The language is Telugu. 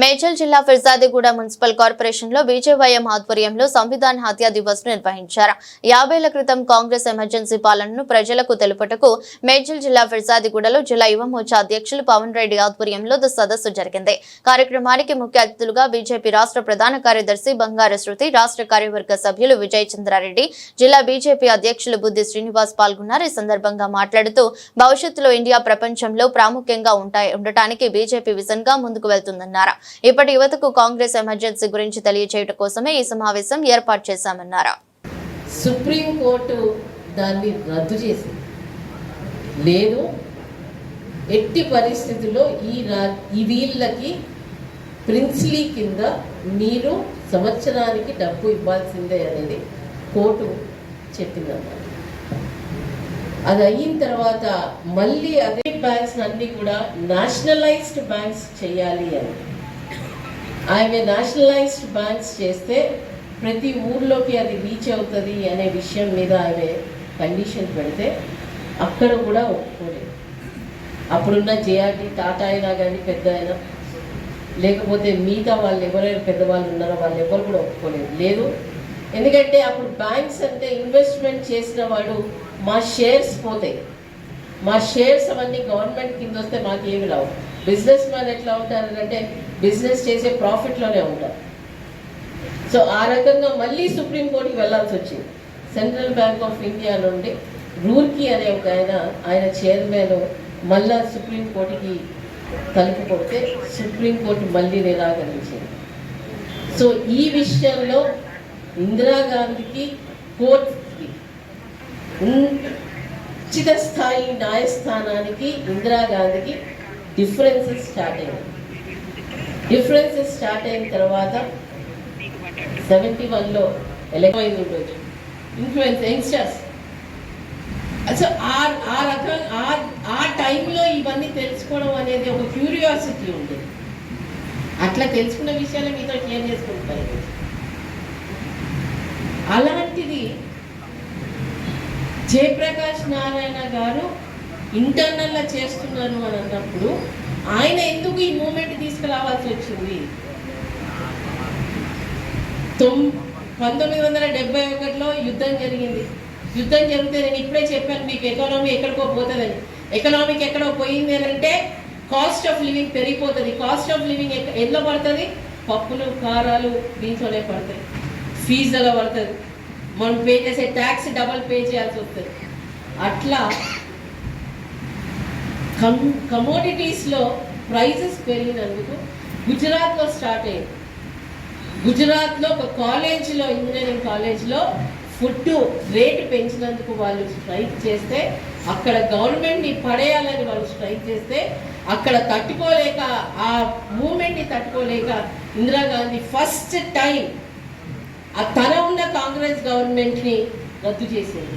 మేడ్చల్ జిల్లా ఫిర్జాదిగూడ మున్సిపల్ కార్పొరేషన్లో బీజేవైఎం ఆధ్వర్యంలో సంవిధాన్ హత్య దివస్ నిర్వహించారు. యాభైల క్రితం కాంగ్రెస్ ఎమర్జెన్సీ పాలనను ప్రజలకు తెలుపుటకు మేడ్చల్ జిల్లా ఫిర్జాదిగూడలో జిల్లా యువమోర్చా అధ్యక్షులు పవన్ రెడ్డి ఆధ్వర్యంలో సదస్సు జరిగింది. కార్యక్రమానికి ముఖ్య అతిథులుగా బీజేపీ రాష్ట్ర ప్రధాన కార్యదర్శి బంగారు శృతి రాష్ట్ర కార్యవర్గ సభ్యులు విజయ్ చంద్రారెడ్డి జిల్లా బీజేపీ అధ్యక్షులు బుద్ధి శ్రీనివాస్ పాల్గొన్నారు. ఈ సందర్భంగా మాట్లాడుతూ భవిష్యత్తులో ఇండియా ప్రపంచంలో ప్రాముఖ్యంగా ఉంటాయి ఉండటానికి బీజేపీ విజన్గా ముందుకు వెళ్తుందన్నారు. ఇప్పటి యువతకు కాంగ్రెస్ ఎమర్జెన్సీ గురించి తెలియచేయడం కోసమే ఈ సమావేశం ఏర్పాటు చేశామన్నారు. సుప్రీంకోర్టు దాన్ని రద్దు చేసింది. లేదు ఎట్టి పరిస్థితుల్లో ఈ రా ఈ వీళ్ళకి ప్రిన్స్లీ కింద మీరు సంవత్సరానికి డబ్బు ఇవ్వాల్సిందే అనేది కోర్టు చెప్పిందన్నమాట. అది అయిన తర్వాత మళ్ళీ అదే బ్యాంక్స్ అన్నీ కూడా నేషనలైజ్డ్ బ్యాంక్స్ చేయాలి అని. ఆమె నేషనలైజ్డ్ బ్యాంక్స్ చేస్తే ప్రతి ఊర్లోకి అది రీచ్ అవుతుంది అనే విషయం మీద ఆమె కండిషన్ పెడితే అక్కడ కూడా ఒప్పుకోలేదు. అప్పుడున్న జేఆర్టీ టాటా అయినా కానీ పెద్ద అయినా లేకపోతే మిగతా వాళ్ళు ఎవరైనా పెద్దవాళ్ళు ఉన్నారో వాళ్ళు ఎవరు కూడా ఒప్పుకోలేదు. లేదు ఎందుకంటే అప్పుడు బ్యాంక్స్ అంటే ఇన్వెస్ట్మెంట్ చేసిన వాడు మా షేర్స్ పోతాయి. మా షేర్స్ అవన్నీ గవర్నమెంట్ కింద వస్తే మాకు ఏమి రావు. బిజినెస్ మ్యాన్ ఎట్లా ఉంటారు అంటే బిజినెస్ చేసే ప్రాఫిట్లోనే ఉంటారు. సో ఆ రకంగా మళ్ళీ సుప్రీంకోర్టుకి వెళ్ళాల్సి వచ్చింది. సెంట్రల్ బ్యాంక్ ఆఫ్ ఇండియా నుండి రూర్కి అనే ఒక ఆయన ఆయన చైర్మన్ మళ్ళా సుప్రీంకోర్టుకి తలుపు కొడితే సుప్రీంకోర్టు మళ్ళీ నిరాకరించింది. సో ఈ విషయంలో ఇందిరాగాంధీకి కోర్టుకి ఉచిత స్థాయి న్యాయస్థానానికి ఇందిరాగాంధీకి డిఫరెన్సెస్ స్టార్ట్ అయింది డిఫరెన్సెస్ స్టార్ట్ అయిన తర్వాత సెవెంటీ వన్లో ఎలక్ట్ ఉండొచ్చు ఇన్ఫ్లుయెన్స్ యంగ్స్టర్స్ అసలు ఆ ఆ రకం ఆ ఆ టైంలో ఇవన్నీ తెలుసుకోవడం అనేది ఒక క్యూరియాసిటీ ఉండేది. అట్లా తెలుసుకున్న విషయాలు మీతో షేర్ చేసుకుంటారు అలాంటిది జయప్రకాష్ నారాయణ గారు ఇంటర్నల్గా చేస్తున్నాను అని అన్నప్పుడు ఆయన ఎందుకు ఈ మూమెంట్ తీసుకురావాల్సి వచ్చింది? తొమ్ పంతొమ్మిది వందల డెబ్బై ఒకటిలో యుద్ధం జరిగింది. యుద్ధం జరిగితే నేను ఇప్పుడే చెప్పాను మీకు ఎకానమీ ఎక్కడికో పోతుందని. ఎకనామిక్ ఎక్కడో పోయింది అంటే కాస్ట్ ఆఫ్ లివింగ్ పెరిగిపోతుంది. కాస్ట్ ఆఫ్ లివింగ్ ఎట్లా పడుతుంది? పప్పులు కారాలు దీంట్లోనే పడతాయి. ఫీజులో పడుతుంది మనం పే చేసే ట్యాక్స్ డబల్ పే చేయాల్సి వస్తుంది. అట్లా కమ్ కమోడిటీస్లో ప్రైజెస్ పెరిగినందుకు గుజరాత్లో స్టార్ట్ అయింది గుజరాత్లో ఒక కాలేజీలో ఇంజనీరింగ్ కాలేజ్లో ఫుడ్ రేటు పెంచినందుకు వాళ్ళు స్ట్రైక్ చేస్తే అక్కడ గవర్నమెంట్ని పడేయాలని వాళ్ళు స్ట్రైక్ చేస్తే అక్కడ తట్టుకోలేక ఆ మూమెంట్ని తట్టుకోలేక ఇందిరాగాంధీ ఫస్ట్ టైం ఆ తన ఉన్న కాంగ్రెస్ గవర్నమెంట్ని రద్దు చేసింది.